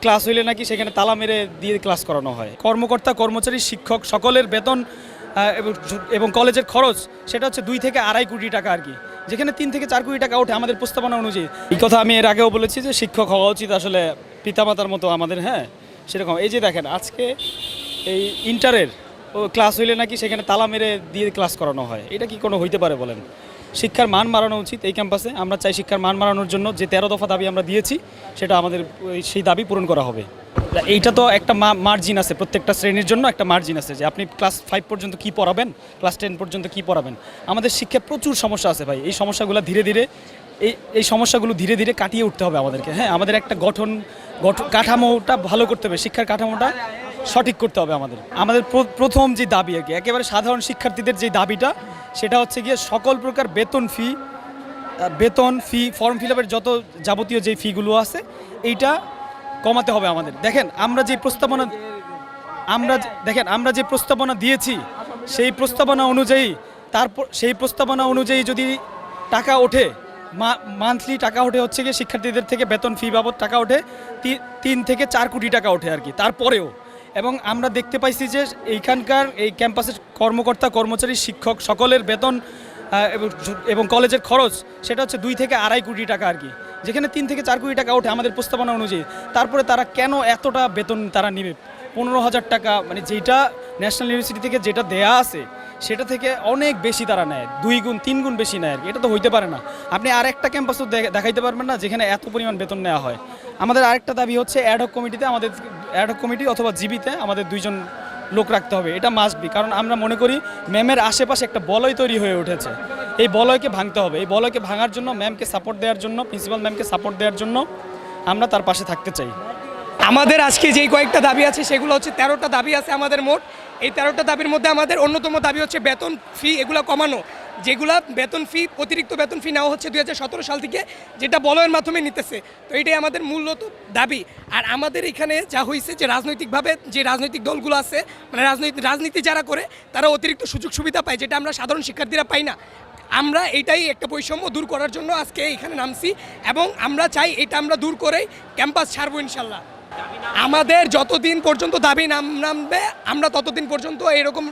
Class হইলে নাকি সেখানে তালা মেরে দিয়ে ক্লাস করানো হয়। কর্মকর্তা, কর্মচারী, শিক্ষক সকলের বেতন এবং- কলেজের খরচ, সেটা হচ্ছে দুই থেকে আড়াই কোটি টাকা আর কি। যেখানে তিন থেকে চার কোটি টাকা ওঠে আমাদের প্রস্তাবনা অনুযায়ী। এই কথা আমি এর আগেও বলেছি যে শিক্ষক হওয়া উচিত আসলে পিতামাতার মতো আমাদের হ্যাঁ? সেরকম। এই যে দেখেন, আজকে এই ইন্টারের ক্লাস হইলে নাকি সেখানে তালা মেরে দিয়ে ক্লাস করানো হয়। এটা কি কোনো হইতে পারে বলেন? শিক্ষার মান বাড়ানো উচিত এই ক্যাম্পাসে। আমরা চাই শিক্ষার মান বাড়ানোর জন্য যে তেরো দফা দাবি আমরা দিয়েছি, সেটা আমাদের সেই দাবি পূরণ করা হবে। এইটা তো একটা মার্জিন আছে প্রত্যেকটা শ্রেণির জন্য একটা মার্জিন আছে যে আপনি ক্লাস ফাইভ পর্যন্ত কি পড়াবেন ক্লাস টেন পর্যন্ত কি পড়াবেন। আমাদের শিক্ষায় প্রচুর সমস্যা আছে ভাই। এই সমস্যাগুলো ধীরে ধীরে, এই এই সমস্যাগুলো ধীরে ধীরে কাটিয়ে উঠতে হবে আমাদেরকে। হ্যাঁ আমাদের একটা গঠন কাঠামোটা ভালো করতে হবে, শিক্ষার কাঠামোটা সঠিক করতে হবে আমাদের। আমাদের প্র- প্রথম যে দাবি আর কি, একেবারে সাধারণ শিক্ষার্থীদের যে দাবিটা, সেটা হচ্ছে গিয়ে সকল প্রকার বেতন ফি বেতন ফি ফর্ম ফিল আপের যত যাবতীয় যে ফিগুলো আছে, এইটা কমাতে হবে আমাদের। দেখেন, আমরা যে প্রস্তাবনা আমরা দেখেন, আমরা যে প্রস্তাবনা দিয়েছি, সেই প্রস্তাবনা অনুযায়ী তারপর সেই প্রস্তাবনা অনুযায়ী যদি টাকা ওঠে মান্থলি টাকা ওঠে হচ্ছে গিয়ে শিক্ষার্থীদের থেকে বেতন ফি বাবদ টাকা ওঠে তিন থেকে চার কোটি টাকা ওঠে আর কি, তারপরেও। এবং আমরা দেখতে পাইছি যে এইখানকার এই ক্যাম্পাসের কর্মকর্তা, কর্মচারী, শিক্ষক সকলের বেতন এবং কলেজের খরচ সেটা হচ্ছে দুই থেকে আড়াই কোটি টাকা আর কি, যেখানে তিন থেকে চার কোটি টাকা ওঠে আমাদের প্রস্তাবনা অনুযায়ী। তারপরে তারা কেন এতটা বেতন তারা নেবে? পনেরো হাজার টাকা মানে যেটা ন্যাশনাল ইউনিভার্সিটি থেকে যেটা দেয়া আছে, সেটা থেকে অনেক বেশি তারা নেয়। দুই গুণ, তিন গুণ বেশি নেয় এটা তো হইতে পারে না। আপনি আর একটা ক্যাম্পাসও দেখাইতে পারবেন না, যেখানে এত পরিমাণ বেতন নেওয়া হয়। আমাদের আরেকটা দাবি হচ্ছে অ্যাডহক কমিটিতে আমাদের অ্যাডহক কমিটি অথবা জিবিতে আমাদের দুইজন লোক রাখতে হবে। এটা মাস্ট বি কারণ আমরা মনে করি ম্যামের আশেপাশে একটা বলয় তৈরি হয়ে উঠেছে। এই বলয়কে ভাঙতে হবে। এই বলয়কে ভাঙার জন্য ম্যামকে সাপোর্ট দেওয়ার জন্য প্রিন্সিপাল ম্যামকে সাপোর্ট দেওয়ার জন্য আমরা তার পাশে থাকতে চাই। আমাদের আজকে যেই কয়েকটা দাবি আছে, সেগুলো হচ্ছে তেরোটা দাবি আছে আমাদের মোট। এই তেরোটা দাবির মধ্যে আমাদের অন্যতম দাবি হচ্ছে বেতন ফি এগুলো কমানো। যেগুলা বেতন ফি অতিরিক্ত বেতন ফি নেওয়া হচ্ছে দু হাজার সতেরো সাল থেকে, যেটা বলয়ের মাধ্যমে নিতেছে। তো এটাই আমাদের মূলত দাবি। আর আমাদের এখানে যা হয়েছে যে রাজনৈতিকভাবে যে রাজনৈতিক দলগুলো আছে মানে রাজনৈতিক, রাজনীতি যারা করে, তারা অতিরিক্ত সুযোগ সুবিধা পায়, যেটা আমরা সাধারণ শিক্ষার্থীরা পাই না। আমরা এটাই একটা বৈষম্য দূর করার জন্য আজকে এখানে নামছি এবং আমরা চাই এটা আমরা দূর করেই ক্যাম্পাস ছাড়বো ইনশাল্লাহ। আমাদের যতদিন পর্যন্ত দাবি নাম নামবে, আমরা ততদিন পর্যন্ত এরকম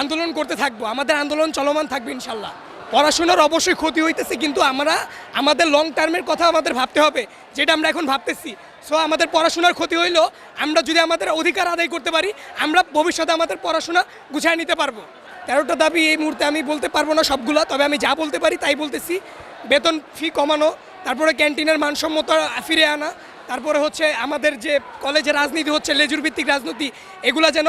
আন্দোলন করতে থাকব। আমাদের আন্দোলন চলমান থাকবে ইনশাল্লাহ। পড়াশোনার অবশ্যই ক্ষতি হইতেছে, কিন্তু আমরা, আমাদের লং টার্মের কথা আমাদের ভাবতে হবে, যেটা আমরা এখন ভাবতেছি। সো আমাদের পড়াশোনার ক্ষতি হইলেও আমরা যদি আমাদের অধিকার আদায় করতে পারি, আমরা ভবিষ্যতে আমাদের পড়াশোনা গুছিয়ে নিতে পারব। তেরোটা দাবি এই মুহূর্তে আমি বলতে পারব না সবগুলো, তবে আমি যা বলতে পারি তাই বলতেছি। বেতন ফি কমানো, তারপরে ক্যান্টিনের মানসম্মত ফিরে আনা তারপরে হচ্ছে আমাদের যে কলেজে রাজনীতি হচ্ছে লেজুর ভিত্তিক রাজনীতি, এগুলা যেন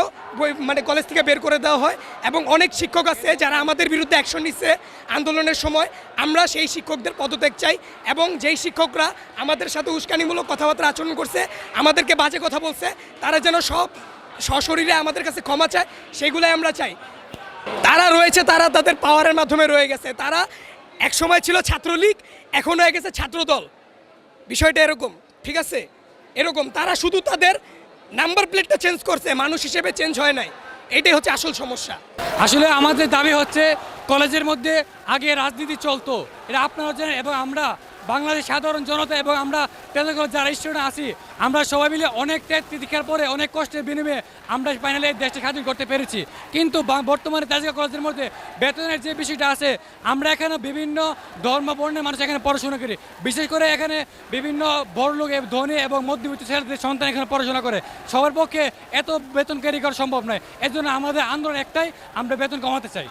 মানে কলেজ থেকে বের করে দেওয়া হয় এবং অনেক শিক্ষক আছে যারা আমাদের বিরুদ্ধে অ্যাকশন নিচ্ছে আন্দোলনের সময়। আমরা সেই শিক্ষকদের পদত্যাগ চাই এবং যেই শিক্ষকরা আমাদের সাথে উস্কানিমূলক কথাবার্তা আচরণ করছে, আমাদেরকে বাজে কথা বলছে, তারা যেন সব সশরীরে আমাদের কাছে ক্ষমা চায়, সেগুলাই আমরা চাই। তারা রয়েছে, তারা তাদের পাওয়ারের মাধ্যমে রয়ে গেছে। তারা এক সময় ছিল ছাত্রলীগ, এখন হয়ে গেছে ছাত্রদল। বিষয়টা এরকম। ঠিক আছে? এরকম তারা শুধু তাদের নাম্বার প্লেটটা চেঞ্জ করছে, মানুষ হিসেবে চেঞ্জ হয় নাই। এটাই হচ্ছে আসল সমস্যা। আসলে আমাদের দাবি হচ্ছে, কলেজের মধ্যে আগে রাজনীতি চলতো। এটা আপনারা জানেন এবং আমরা বাংলাদেশ সাধারণ জনতা এবং আমরা তেলেঙ্গানা যারা স্টুডেন্ট আছি, আমরা সবাই মিলে অনেক ত্যাগ পরে অনেক কষ্টের বিনিময়ে আমরা ফাইনালি দেশটা স্বাধীন করতে পেরেছি। কিন্তু বর্তমানে তেজগাঁও কলেজের মধ্যে বেতনের যে বিষয়টা আছে, আমরা এখানে বিভিন্ন ধর্ম বর্ণের মানুষ এখানে পড়াশোনা করি। বিশেষ করে এখানে বিভিন্ন বড় লোক এবং ধনী এবং মধ্যবিত্ত ছেলেদের সন্তান এখানে পড়াশোনা করে। সবার পক্ষে এত বেতন ক্যারি করা সম্ভব নয়। এর জন্য আমাদের আন্দোলন একটাই, আমরা বেতন কমাতে চাই।